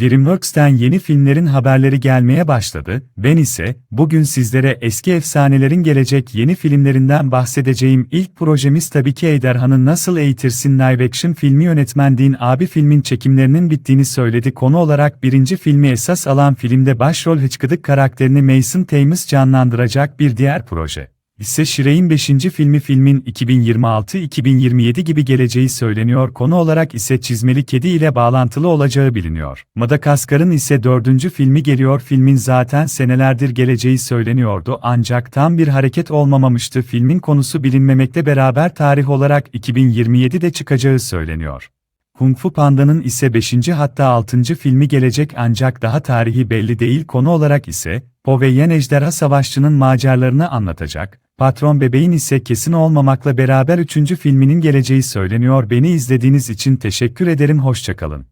DreamWorks'ten yeni filmlerin haberleri gelmeye başladı. Ben ise bugün sizlere eski efsanelerin gelecek yeni filmlerinden bahsedeceğim. İlk projemiz tabii ki Ejderhan'ı Nasıl Eğitirsin live action filmi yönetmenliğin abi filmin çekimlerinin bittiğini söyledi. Konu olarak birinci filmi esas alan filmde başrol hıçkıdık karakterini Mason Thames canlandıracak bir diğer proje ise Shrek'in 5. filmi filmin 2026-2027 gibi geleceği söyleniyor. Konu olarak ise Çizmeli Kedi ile bağlantılı olacağı biliniyor. Madagaskar'ın ise 4. filmi geliyor. Filmin zaten senelerdir geleceği söyleniyordu ancak tam bir hareket olmamamıştı. Filmin konusu bilinmemekle beraber tarih olarak 2027'de çıkacağı söyleniyor. Kung Fu Panda'nın ise 5. hatta 6. filmi gelecek ancak daha tarihi belli değil konu olarak ise, Po ve Yen Ejderha Savaşçı'nın macerlarını anlatacak, Patron Bebeğin ise kesin olmamakla beraber 3. filminin geleceği söyleniyor. Beni izlediğiniz için teşekkür ederim hoşçakalın.